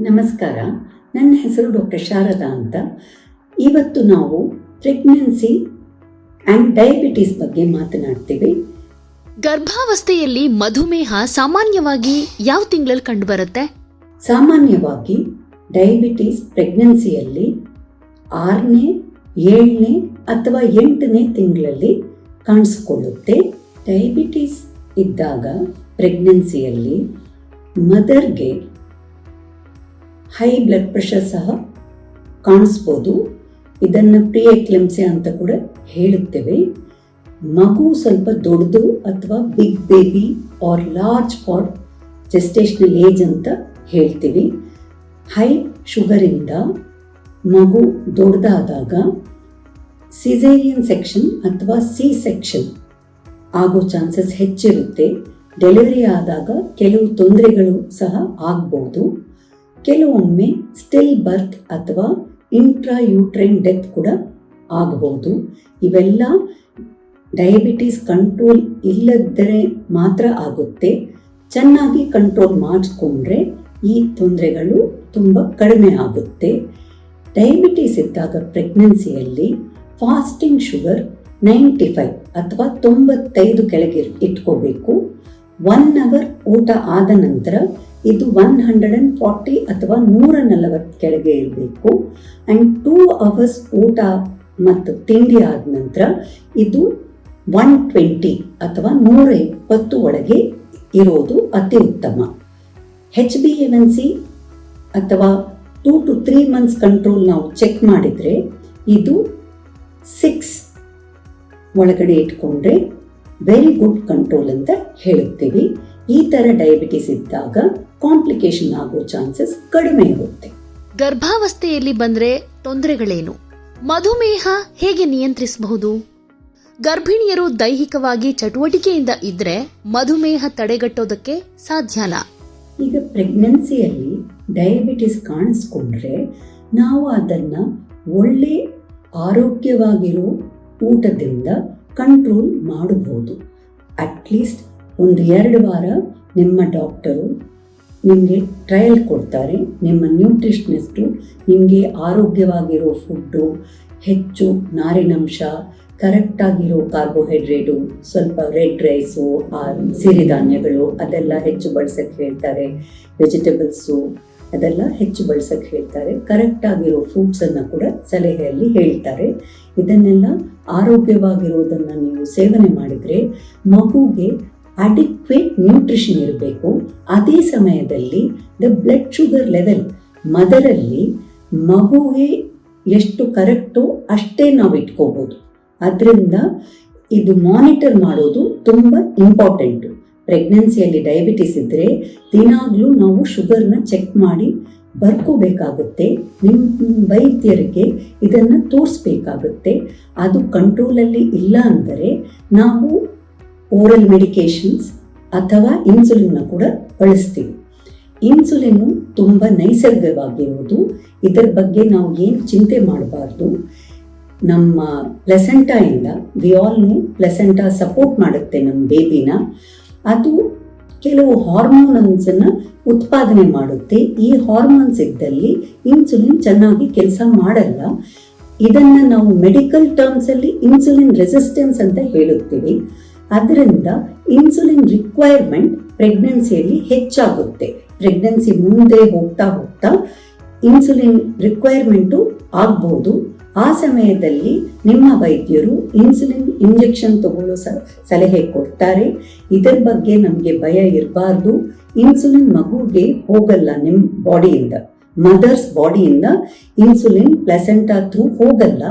ನಮಸ್ಕಾರ. ನನ್ನ ಹೆಸರು ಡಾಕ್ಟರ್ ಶಾರದಾ ಅಂತ. ಇವತ್ತು ನಾವು ಪ್ರೆಗ್ನೆನ್ಸಿ ಆ್ಯಂಡ್ ಡಯಾಬಿಟೀಸ್ ಬಗ್ಗೆ ಮಾತನಾಡ್ತೀವಿ. ಗರ್ಭಾವಸ್ಥೆಯಲ್ಲಿ ಮಧುಮೇಹ ಸಾಮಾನ್ಯವಾಗಿ ಯಾವ ತಿಂಗಳಲ್ಲಿ ಕಂಡುಬರುತ್ತೆ? ಸಾಮಾನ್ಯವಾಗಿ ಡಯಾಬಿಟೀಸ್ ಪ್ರೆಗ್ನೆನ್ಸಿಯಲ್ಲಿ ಆರನೇ ಏಳನೇ ಅಥವಾ ಎಂಟನೇ ತಿಂಗಳಲ್ಲಿ ಕಾಣಿಸಿಕೊಳ್ಳುತ್ತೆ. ಡಯಾಬಿಟೀಸ್ ಇದ್ದಾಗ ಪ್ರೆಗ್ನೆನ್ಸಿಯಲ್ಲಿ ಮದರ್ಗೆ ಹೈ ಬ್ಲಡ್ ಪ್ರೆಷರ್ ಸಹ ಕಾಣಿಸ್ಬೋದು. ಇದನ್ನು ಪ್ರೀ ಅಂತ ಕೂಡ ಹೇಳುತ್ತೇವೆ. ಮಗು ಸ್ವಲ್ಪ ದೊಡ್ಡದು ಅಥವಾ big baby or large for gestational age ಅಂತ ಹೇಳ್ತೀವಿ. ಹೈ ಶುಗರಿಂದ ಮಗು ದೊಡ್ಡದಾದಾಗ ಸಿಸೇರಿಯನ್ ಸೆಕ್ಷನ್ ಅಥವಾ ಸಿ ಸೆಕ್ಷನ್ ಆಗೋ ಚಾನ್ಸಸ್ ಹೆಚ್ಚಿರುತ್ತೆ. ಡೆಲಿವರಿ ಆದಾಗ ಕೆಲವು ತೊಂದರೆಗಳು ಸಹ ಆಗ್ಬೋದು. ಕೆಲವೊಮ್ಮೆ ಸ್ಟಿಲ್ ಬರ್ತ್ ಅಥವಾ ಇಂಟ್ರಾ ಯೂಟ್ರೈನ್ ಡೆತ್ ಕೂಡ ಆಗಬಹುದು. ಇವೆಲ್ಲ ಡಯಾಬಿಟೀಸ್ ಕಂಟ್ರೋಲ್ ಇಲ್ಲದರೆ ಮಾತ್ರ ಆಗುತ್ತೆ. ಚೆನ್ನಾಗಿ ಕಂಟ್ರೋಲ್ ಮಾಡಿಸ್ಕೊಂಡ್ರೆ ಈ ತೊಂದರೆಗಳು ತುಂಬ ಕಡಿಮೆ ಆಗುತ್ತೆ. ಡಯಾಬಿಟೀಸ್ ಇದ್ದಾಗ ಪ್ರೆಗ್ನೆನ್ಸಿಯಲ್ಲಿ ಫಾಸ್ಟಿಂಗ್ ಶುಗರ್ ನೈಂಟಿ ಫೈವ್ ಅಥವಾ ತೊಂಬತ್ತೈದು ಕೆಳಗೆ ಇಟ್ಕೋಬೇಕು. ಒನ್ ಅವರ್ ಊಟ ಆದ ನಂತರ ಇದು ಒನ್ ಹಂಡ್ರೆಡ್ ಆ್ಯಂಡ್ ಫಾರ್ಟಿ ಅಥವಾ ನೂರ ನಲವತ್ತು ಕೆಳಗೆ ಇರಬೇಕು. ಆ್ಯಂಡ್ ಟೂ ಅವರ್ಸ್ ಊಟ ಮತ್ತು ತಿಂಡಿ ಆದ ನಂತರ ಇದು ಒನ್ ಟ್ವೆಂಟಿ ಅಥವಾ ನೂರ ಇಪ್ಪತ್ತು ಒಳಗೆ ಇರೋದು ಅತಿ ಉತ್ತಮ. ಹೆಚ್ ಬಿ ಎನ್ ಸಿ ಅಥವಾ two to three months control ನಾವು ಚೆಕ್ ಮಾಡಿದರೆ ಇದು ಸಿಕ್ಸ್ ಒಳಗಡೆ ಇಟ್ಕೊಂಡ್ರೆ ವೆರಿ ಗುಡ್ ಕಂಟ್ರೋಲ್ ಅಂತ ಹೇಳುತ್ತೀವಿ. ಈ ಥರ ಡಯಾಬಿಟಿಸ್ ಇದ್ದಾಗ ಕಾಂಪ್ಲಿಕೇಶನ್ ಆಗೋ ಚಾನ್ಸಸ್ ಕಡಿಮೆ ಇರುತ್ತೆ. ಗರ್ಭಾವಸ್ಥೆಯಲ್ಲಿ ಬಂದ್ರೆ ತೊಂದರೆಗಳೇನು? ಮಧುಮೇಹ ಹೇಗೆ ನಿಯಂತ್ರಿಸಬಹುದು? ಗರ್ಭಿಣಿಯರು ದೈಹಿಕವಾಗಿ ಚಟುವಟಿಕೆಯಿಂದ ಇದ್ರೆ ಮಧುಮೇಹ ತಡೆಗಟ್ಟೋದಕ್ಕೆ ಸಾಧ್ಯನಾ? ಈಗ ಪ್ರೆಗ್ನೆನ್ಸಿಯಲ್ಲಿ ಡಯಾಬಿಟಿಸ್ ಕಾಣಿಸ್ಕೊಂಡ್ರೆ ನಾವು ಅದನ್ನು ಒಳ್ಳೆ ಆರೋಗ್ಯವಾಗಿರೋ ಊಟದಿಂದ ಕಂಟ್ರೋಲ್ ಮಾಡಬಹುದು. ಅಟ್ಲೀಸ್ಟ್ ಒಂದು ಎರಡು ವಾರ ನಿಮ್ಮ ಡಾಕ್ಟರು ನಿಮಗೆ ಟ್ರಯಲ್ ಕೊಡ್ತಾರೆ. ನಿಮ್ಮ ನ್ಯೂಟ್ರಿಷನಿಸ್ಟು ನಿಮಗೆ ಆರೋಗ್ಯವಾಗಿರೋ ಫುಡ್ಡು, ಹೆಚ್ಚು ನಾರಿನಂಶ, ಕರೆಕ್ಟಾಗಿರೋ ಕಾರ್ಬೋಹೈಡ್ರೇಟು, ಸ್ವಲ್ಪ ರೆಡ್ ರೈಸು ಸಿರಿಧಾನ್ಯಗಳು, ಅದೆಲ್ಲ ಹೆಚ್ಚು ಬಳಸಕ್ಕೆ ಹೇಳ್ತಾರೆ. ವೆಜಿಟೇಬಲ್ಸು, ಅದೆಲ್ಲ ಹೆಚ್ಚು ಬಳಸಕ್ಕೆ ಹೇಳ್ತಾರೆ. ಕರೆಕ್ಟಾಗಿರೋ ಫ್ರೂಟ್ಸನ್ನು ಕೂಡ ಸಲಹೆಯಲ್ಲಿ ಹೇಳ್ತಾರೆ. ಇದನ್ನೆಲ್ಲ ಆರೋಗ್ಯವಾಗಿರೋದನ್ನು ನೀವು ಸೇವನೆ ಮಾಡಿದರೆ ಮಗುಗೆ ಅಡಿಕ್ವೇಟ್ ನ್ಯೂಟ್ರಿಷನ್ ಇರಬೇಕು. ಅದೇ ಸಮಯದಲ್ಲಿ ದ ಬ್ಲಡ್ ಶುಗರ್ ಲೆವೆಲ್ ಮದರಲ್ಲಿ ಮಗುಗೆ ಎಷ್ಟು ಕರೆಕ್ಟೋ ಅಷ್ಟೇ ನಾವು ಇಟ್ಕೋಬೋದು. ಅದರಿಂದ ಇದು ಮಾನಿಟರ್ ಮಾಡೋದು ತುಂಬ ಇಂಪಾರ್ಟೆಂಟು ಪ್ರೆಗ್ನೆನ್ಸಿಯಲ್ಲಿ ಡಯಾಬಿಟಿಸ್ ಇದ್ದರೆ ದಿನಾಗಲೂ ನಾವು ಶುಗರ್ನ ಚೆಕ್ ಮಾಡಿ ಬರ್ಕೋಬೇಕಾಗುತ್ತೆ. ನಿಮ್ಮ ವೈದ್ಯರಿಗೆ ಇದನ್ನು ತೋರಿಸ್ಬೇಕಾಗುತ್ತೆ. ಅದು ಕಂಟ್ರೋಲಲ್ಲಿ ಇಲ್ಲ ಅಂದರೆ ನಾವು ಓರಲ್ ಮೆಡಿಕೇಶನ್ಸ್ ಅಥವಾ ಇನ್ಸುಲಿನ್ನ ಕೂಡ ಬಳಸ್ತೀವಿ. ಇನ್ಸುಲಿನ್ನು ತುಂಬ ನೈಸರ್ಗಿಕವಾಗಿರುವುದು ಇದರ ಬಗ್ಗೆ ನಾವು ಏನು ಚಿಂತೆ ಮಾಡಬಾರ್ದು. ನಮ್ಮ ಪ್ಲೆಸೆಂಟಾಯಿಂದ we all know placenta support ಮಾಡುತ್ತೆ ನಮ್ಮ ಬೇಬಿನ ಅದು ಕೆಲವು ಹಾರ್ಮೋನ್ಸನ್ನು ಉತ್ಪಾದನೆ ಮಾಡುತ್ತೆ. ಈ ಹಾರ್ಮೋನ್ಸ್ ಇದ್ದಲ್ಲಿ ಇನ್ಸುಲಿನ್ ಚೆನ್ನಾಗಿ ಕೆಲಸ ಮಾಡಲ್ಲ. ಇದನ್ನು ನಾವು ಮೆಡಿಕಲ್ ಟರ್ಮ್ಸಲ್ಲಿ ಇನ್ಸುಲಿನ್ ರೆಸಿಸ್ಟೆನ್ಸ್ ಅಂತ ಹೇಳುತ್ತೀವಿ. ಅದರಿಂದ ಇನ್ಸುಲಿನ್ ರಿಕ್ವೈರ್ಮೆಂಟ್ ಪ್ರೆಗ್ನೆನ್ಸಿಯಲ್ಲಿ ಹೆಚ್ಚಾಗುತ್ತೆ. ಪ್ರೆಗ್ನೆನ್ಸಿ ಮುಂದೆ ಹೋಗ್ತಾ ಹೋಗ್ತಾ ಇನ್ಸುಲಿನ್ ರಿಕ್ವೈರ್ಮೆಂಟು ಆಗ್ಬೋದು. ಆ ಸಮಯದಲ್ಲಿ ನಿಮ್ಮ ವೈದ್ಯರು ಇನ್ಸುಲಿನ್ ಇಂಜೆಕ್ಷನ್ ತಗೊಳ್ಳೋ ಸ, ಸಲಹೆ ಕೊಡ್ತಾರೆ. ಇದರ ಬಗ್ಗೆ ನಮಗೆ ಭಯ ಇರಬಾರ್ದು. ಇನ್ಸುಲಿನ್ ಮಗುಗೆ ಹೋಗಲ್ಲ ನಿಮ್ಮ ಬಾಡಿಯಿಂದ ಮದರ್ಸ್ ಬಾಡಿಯಿಂದ ಇನ್ಸುಲಿನ್ ಪ್ಲೆಸೆಂಟಾ ಥ್ರೂ ಹೋಗಲ್ಲ.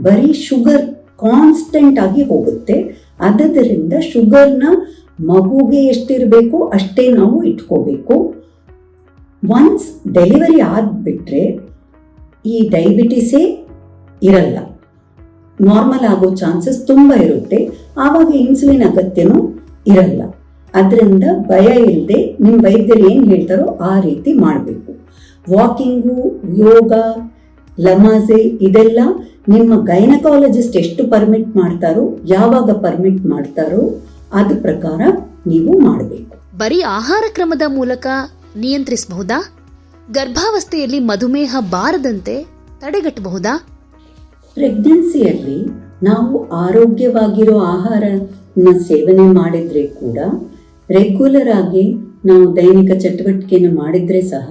ಬರೀ ಶುಗರ್ ಕಾನ್ಸ್ಟೆಂಟ್ ಆಗಿ ಹೋಗುತ್ತೆ. ಅದರಿಂದ ಶುಗರ್ನ ಮಗುಗೆ ಎಷ್ಟಿರಬೇಕು ಅಷ್ಟೇ ನಾವು ಇಟ್ಕೋಬೇಕು. ಒನ್ಸ್ ಡೆಲಿವರಿ ಆಗಿಬಿಟ್ರೆ ಈ ಡಯಾಬಿಟಿಸೇ ಇರಲ್ಲ. ನಾರ್ಮಲ್ ಆಗೋ ಚಾನ್ಸಸ್ ತುಂಬ ಇರುತ್ತೆ. ಆವಾಗ ಇನ್ಸುಲಿನ್ ಅಗತ್ಯನೂ ಇರಲ್ಲ. ಅದರಿಂದ ಭಯ ಇಲ್ಲದೆ ನಿಮ್ಮ ವೈದ್ಯರು ಏನು ಹೇಳ್ತಾರೋ ಆ ರೀತಿ ಮಾಡಬೇಕು. ವಾಕಿಂಗು ಯೋಗ ಲಮಾಜೆ ಇದೆಲ್ಲ ನಿಮ್ಮ ಗೈನಕಾಲಜಿಸ್ಟ್ ಎಷ್ಟು ಪರ್ಮಿಟ್ ಮಾಡ್ತಾರೋ ಯಾವಾಗ ಪರ್ಮಿಟ್ ಮಾಡ್ತಾರೋ ಅದ ಪ್ರಕಾರ ನೀವು ಮಾಡಬೇಕು. ಬರೀ ಆಹಾರ ಕ್ರಮದ ಮೂಲಕ ನಿಯಂತ್ರಿಸಬಹುದಾ? ಗರ್ಭಾವಸ್ಥೆಯಲ್ಲಿ ಮಧುಮೇಹ ಬಾರದಂತೆ ತಡೆಗಟ್ಟಬಹುದಾ? ಪ್ರೆಗ್ನೆನ್ಸಿಯಲ್ಲಿ ನಾವು ಆರೋಗ್ಯವಾಗಿರೋ ಆಹಾರನ ಸೇವನೆ ಮಾಡಿದ್ರೆ ಕೂಡ ರೆಗ್ಯುಲರ್ ಆಗಿ ನಾವು ದೈನಿಕ ಚಟುವಟಿಕೆಯನ್ನು ಮಾಡಿದ್ರೆ ಸಹ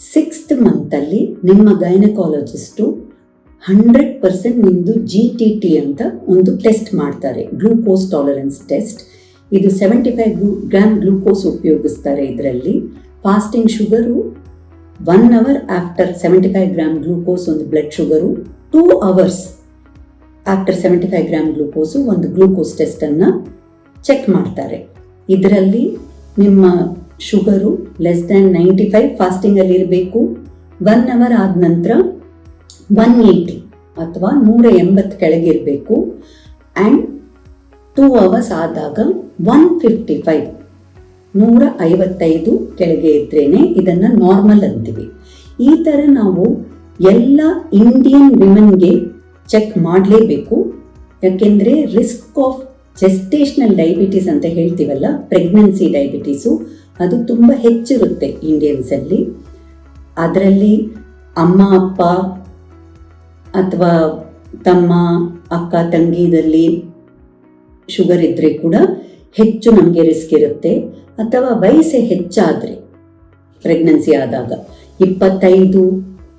ಸಿಕ್ಸ್ತ್ ಮಂತಲ್ಲಿ ನಿಮ್ಮ ಗೈನಕಾಲಜಿಸ್ಟು ಹಂಡ್ರೆಡ್ ಪರ್ಸೆಂಟ್ ನಿಮ್ಮದು ಜಿ ಟಿ ಟಿ ಅಂತ ಒಂದು ಟೆಸ್ಟ್ ಮಾಡ್ತಾರೆ, ಗ್ಲೂಕೋಸ್ ಟಾಲರೆನ್ಸ್ ಟೆಸ್ಟ್. ಇದು seventy five glu gram glucose ಉಪಯೋಗಿಸ್ತಾರೆ ಇದರಲ್ಲಿ. Fasting sugar one hour after seventy five gram glucose ಒಂದು blood sugar two hours after seventy five gram glucose ಒಂದು glucose ಟೆಸ್ಟನ್ನು check ಮಾಡ್ತಾರೆ. ಇದರಲ್ಲಿ ನಿಮ್ಮ sugar less than ninety five ಫಾಸ್ಟಿಂಗಲ್ಲಿ ಇರಬೇಕು ಒನ್ ಅವರ್ ಆದ ನಂತರ ಒನ್ ಏಯ್ಟಿ ಅಥವಾ ನೂರ ಎಂಬತ್ತು ಕೆಳಗೆ ಇರಬೇಕು. ಆ್ಯಂಡ್ ಟೂ ಅವರ್ಸ್ ಆದಾಗ ಒನ್ ಫಿಫ್ಟಿ ಫೈವ್ ನೂರ ಐವತ್ತೈದು ಕೆಳಗೆ ಇದ್ರೇ ಇದನ್ನು ನಾರ್ಮಲ್ ಅಂತೀವಿ. ಈ ಥರ ನಾವು ಎಲ್ಲ ಇಂಡಿಯನ್ ವಿಮೆನ್ಗೆ ಚೆಕ್ ಮಾಡಲೇಬೇಕು. ಯಾಕೆಂದರೆ ರಿಸ್ಕ್ ಆಫ್ ಜೆಸ್ಟೇಷನಲ್ ಡಯಬಿಟೀಸ್ ಅಂತ ಹೇಳ್ತೀವಲ್ಲ ಪ್ರೆಗ್ನೆನ್ಸಿ ಡಯಬಿಟೀಸು ಅದು ತುಂಬ ಹೆಚ್ಚಿರುತ್ತೆ ಇಂಡಿಯನ್ಸಲ್ಲಿ ಅದರಲ್ಲಿ ಅಮ್ಮ, ಅಪ್ಪ ಅಥವಾ ತಮ್ಮ ಅಕ್ಕ ತಂಗಿದಲ್ಲಿ ಶುಗರ್ ಇದ್ದರೆ ಕೂಡ ಹೆಚ್ಚು ನಮಗೆ ರಿಸ್ಕ್ ಇರುತ್ತೆ ಅಥವಾ ವಯಸ್ಸೆ ಹೆಚ್ಚಾದರೆ ಪ್ರೆಗ್ನೆನ್ಸಿ ಆದಾಗ. ಇಪ್ಪತ್ತೈದು,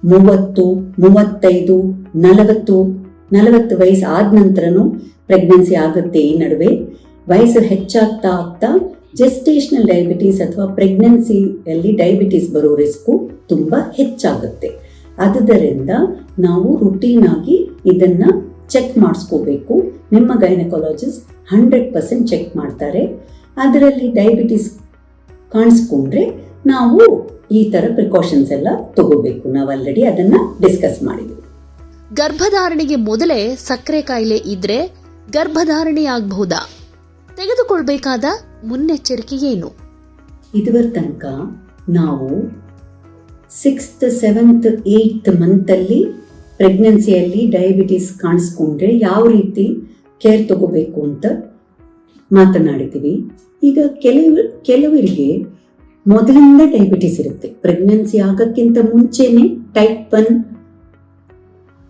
ಮೂವತ್ತು, ಮೂವತ್ತೈದು, ನಲವತ್ತು ನಲವತ್ತು ವಯಸ್ಸು ಆದ ನಂತರನೂ ಪ್ರೆಗ್ನೆನ್ಸಿ ಆಗುತ್ತೆ ಈ ನಡುವೆ. ವಯಸ್ಸು ಹೆಚ್ಚಾಗ್ತಾ ಆಗ್ತಾ ಜೆಸ್ಟೇಷನಲ್ ಡಯಾಬಿಟೀಸ್ ಅಥವಾ ಪ್ರೆಗ್ನೆನ್ಸಿಯಲ್ಲಿ ಡಯಾಬಿಟೀಸ್ ಬರೋ ರಿಸ್ಕು ತುಂಬ ಹೆಚ್ಚಾಗುತ್ತೆ. ಆದುದರಿಂದ ನಾವು ರುಟೀನ್ ಆಗಿ ಇದನ್ನ ಚೆಕ್ ಮಾಡಿಸ್ಕೋಬೇಕು. ನಿಮ್ಮ ಗೈನಕಾಲಜಿಸ್ಟ್ ಹಂಡ್ರೆಡ್ ಪರ್ಸೆಂಟ್ ಚೆಕ್ ಮಾಡ್ತಾರೆ. ಅದರಲ್ಲಿ ಡಯಾಬಿಟಿಸ್ ಕಾಣಿಸ್ಕೊಂಡ್ರೆ ನಾವು ಈ ಥರ ಪ್ರಿಕಾಷನ್ಸ್ ಎಲ್ಲ ತಗೋಬೇಕು. ನಾವು ಆಲ್ರೆಡಿ ಅದನ್ನು ಡಿಸ್ಕಸ್ ಮಾಡಿದ್ವಿ. ಗರ್ಭಧಾರಣೆಗೆ ಮೊದಲೇ ಸಕ್ಕರೆ ಕಾಯಿಲೆ ಇದ್ರೆ ಗರ್ಭಧಾರಣೆ ಆಗಬಹುದಾ? ತೆಗೆದುಕೊಳ್ಬೇಕಾದ ಮುನ್ನೆಚ್ಚರಿಕೆ ಏನು? ಇದುವರ ತನಕ ನಾವು ಸಿಕ್ಸ್ತ್ ಸೆವೆಂತ್ ಏಯ್ತ್ ಮಂತಲ್ಲಿ ಪ್ರೆಗ್ನೆನ್ಸಿಯಲ್ಲಿ ಡಯಾಬಿಟೀಸ್ ಕಾಣಿಸ್ಕೊಂಡ್ರೆ ಯಾವ ರೀತಿ ಕೇರ್ ತಗೋಬೇಕು ಅಂತ ಮಾತನಾಡಿದ್ದೀವಿ. ಈಗ ಕೆಲವು, ಕೆಲವರಿಗೆ ಮೊದಲಿಂದ ಡಯಾಬಿಟಿಸ್ ಇರುತ್ತೆ. ಪ್ರೆಗ್ನೆನ್ಸಿ ಆಗೋಕ್ಕಿಂತ ಮುಂಚೆನೆ ಟೈಪ್ ಒನ್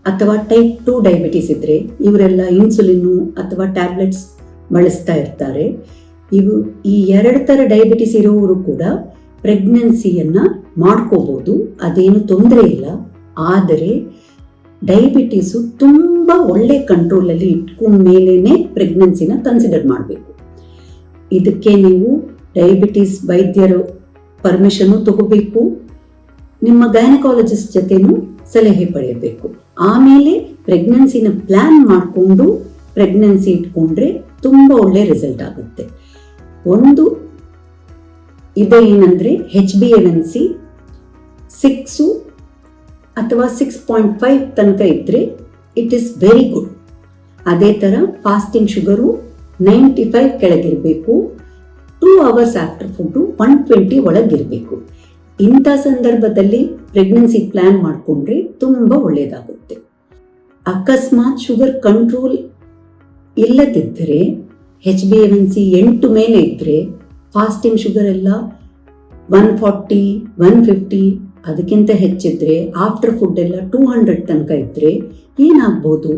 ಅಥವಾ ಟೈಪ್ ಟು ಡಯಾಬಿಟಿಸ್ ಇದ್ದರೆ ಇವರೆಲ್ಲ ಇನ್ಸುಲಿನ್ ಅಥವಾ ಟ್ಯಾಬ್ಲೆಟ್ಸ್ ಬಳಸ್ತಾ ಇರ್ತಾರೆ. ಇವು ಈ ಎರಡು ಥರ ಡಯಾಬಿಟಿಸ್ ಇರೋರು ಕೂಡ ಪ್ರೆಗ್ನೆನ್ಸಿಯನ್ನು ಮಾಡ್ಕೋಬೋದು. ಅದೇನು ತೊಂದರೆ ಇಲ್ಲ. ಆದರೆ ಡಯಾಬಿಟೀಸು ತುಂಬ ಒಳ್ಳೆ ಕಂಟ್ರೋಲಲ್ಲಿ ಇಟ್ಕೊಂಡ ಮೇಲೇ ಪ್ರೆಗ್ನೆನ್ಸಿನ ಕನ್ಸಿಡರ್ ಮಾಡಬೇಕು. ಇದಕ್ಕೆ ನೀವು ಡಯಾಬಿಟಿಸ್ ವೈದ್ಯರು ಪರ್ಮಿಷನ್ನು ತಗೋಬೇಕು. ನಿಮ್ಮ ಗೈನಕಾಲಜಿಸ್ಟ್ ಜೊತೆನೂ ಸಲಹೆ ಪಡೆಯಬೇಕು. ಆಮೇಲೆ ಪ್ರೆಗ್ನೆನ್ಸಿನ ಪ್ಲ್ಯಾನ್ ಮಾಡಿಕೊಂಡು ಪ್ರೆಗ್ನೆನ್ಸಿ ಇಟ್ಕೊಂಡ್ರೆ ತುಂಬ ಒಳ್ಳೆ ರಿಸಲ್ಟ್ ಆಗುತ್ತೆ. ಒಂದು, ಇದು ಏನಂದರೆ H B N C six ಅಥವಾ ಸಿಕ್ಸ್ ಪಾಯಿಂಟ್ ಫೈವ್ ತನಕ ಇದ್ದರೆ ಇಟ್ ಈಸ್ ವೆರಿ ಗುಡ್ ಅದೇ ಥರ fasting sugar ninety five ಕೆಳಗಿರಬೇಕು. Two hours after food one twenty ಒಳಗಿರಬೇಕು. ಇಂಥ ಸಂದರ್ಭದಲ್ಲಿ ಪ್ರೆಗ್ನೆನ್ಸಿ ಪ್ಲ್ಯಾನ್ ಮಾಡಿಕೊಂಡ್ರೆ ತುಂಬ ಒಳ್ಳೆಯದಾಗುತ್ತೆ ಅಕಸ್ಮಾತ್ ಶುಗರ್ ಕಂಟ್ರೋಲ್ ಇಲ್ಲದಿದ್ದರೆ ಹೆಚ್ ಬಿ ಎನ್ ಸಿ ಎಂಟು ಮೇಲೆ ಇದ್ದರೆ ಫಾಸ್ಟಿಂಗ್ ಶುಗರ್ ಎಲ್ಲ ಒನ್ ಫಾರ್ಟಿ ಒನ್ ಫಿಫ್ಟಿ ಅದಕ್ಕಿಂತ ಹೆಚ್ಚಿದ್ರೆ ಆಫ್ಟರ್ ಫುಡ್ ಎಲ್ಲ ಟೂ ಹಂಡ್ರೆಡ್ ತನಕ ಇದ್ದರೆ ಏನಾಗ್ಬೋದು?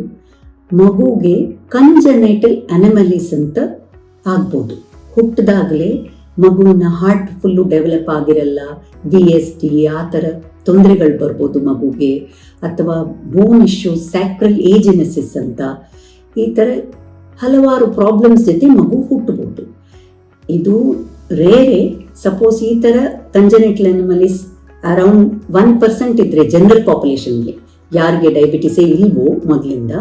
ಮಗುಗೆ ಕನ್ಜನೈಟಲ್ ಅನಮಲೀಸ್ ಅಂತ ಆಗ್ಬೋದು. ಹುಟ್ಟಿದಾಗಲೇ ಮಗುವಿನ ಹಾರ್ಟ್ ಫುಲ್ಲು ಡೆವಲಪ್ ಆಗಿರಲ್ಲ ವಿ ಎಸ್ ಟಿ ಆ ಥರ ತೊಂದರೆಗಳು ಬರ್ಬೋದು ಮಗುಗೆ, ಅಥವಾ ಬೋನ್ ಇಶ್ಯೂ ಸ್ಯಾಕ್ರಲ್ ಏಜಿನೆಸಿಸ್ ಅಂತ ಈ ಥರ ಹಲವಾರು ಪ್ರಾಬ್ಲಮ್ಸ್ ಜೊತೆ ಮಗು ಹುಟ್ಟಬಹುದು ಇದು ರೇರೆ ಸಪೋಸ್ ಈ ಥರ congenital anomalies around one percent ಇದ್ದರೆ ಜನರಲ್ ಪಾಪ್ಯುಲೇಷನ್ಗೆ ಯಾರಿಗೆ ಡಯಾಬಿಟಿಸೇ ಇಲ್ವೋ ಮೊದಲಿಂದ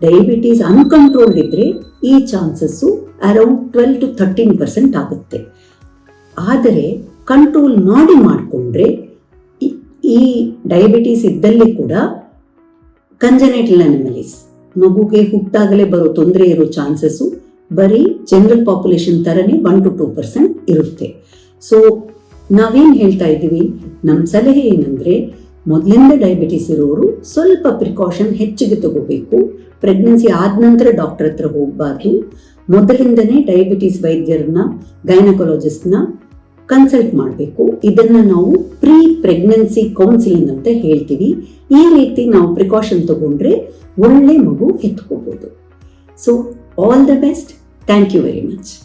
ಡಯಾಬಿಟೀಸ್ ಅನ್ಕಂಟ್ರೋಲ್ಡ್ ಇದ್ದರೆ ಈ chances around twelve to thirteen percent ಆಗುತ್ತೆ. ಆದರೆ ಕಂಟ್ರೋಲ್ ಮಾಡಿ ಮಾಡಿಕೊಂಡ್ರೆ ಈ ಡಯಾಬಿಟೀಸ್ ಇದ್ದಲ್ಲಿ ಕೂಡ ಕಂಜನೇಟಲ್ ಅನಿಮಲೀಸ್ ಮಗುಗೆ ಹುಟ್ಟಾಗಲೇ ಬರೋ ತೊಂದರೆ ಇರೋ ಚಾನ್ಸಸ್ಸು ಬರೀ ಜನರಲ್ ಪಾಪ್ಯುಲೇಷನ್ ಥರನೇ ಒನ್ ಟು ಟೂ ಪರ್ಸೆಂಟ್ ಇರುತ್ತೆ. ಸೊ ನಾವೇನು ಹೇಳ್ತಾ ಇದ್ದೀವಿ? ನಮ್ಮ ಸಲಹೆ ಏನಂದ್ರೆ, ಮೊದಲಿಂದ ಡಯಾಬಿಟಿಸ್ ಇರೋರು ಸ್ವಲ್ಪ ಪ್ರಿಕಾಷನ್ ಹೆಚ್ಚಿಗೆ ತಗೋಬೇಕು. ಪ್ರೆಗ್ನೆನ್ಸಿ ಆದ ನಂತರ ಡಾಕ್ಟರ್ ಹತ್ರ ಹೋಗಬಾರ್ದು. ಮೊದಲಿಂದನೇ ಡಯಾಬಿಟಿಸ್ ವೈದ್ಯರನ್ನ ಗೈನಕಾಲಜಿಸ್ಟ್ನ ಕನ್ಸಲ್ಟ್ ಮಾಡಬೇಕು. ಇದನ್ನ ನಾವು ಪ್ರೀ ಪ್ರೆಗ್ನೆನ್ಸಿ ಕೌನ್ಸಿಲಿಂಗ್ ಅಂತ ಹೇಳ್ತೀವಿ. ಈ ರೀತಿ ನಾವು ಪ್ರಿಕಾಷನ್ ತಗೊಂಡ್ರೆ ಒಳ್ಳೆ ಮಗು ಎತ್ಕೋಬಹುದು so all the best thank you very much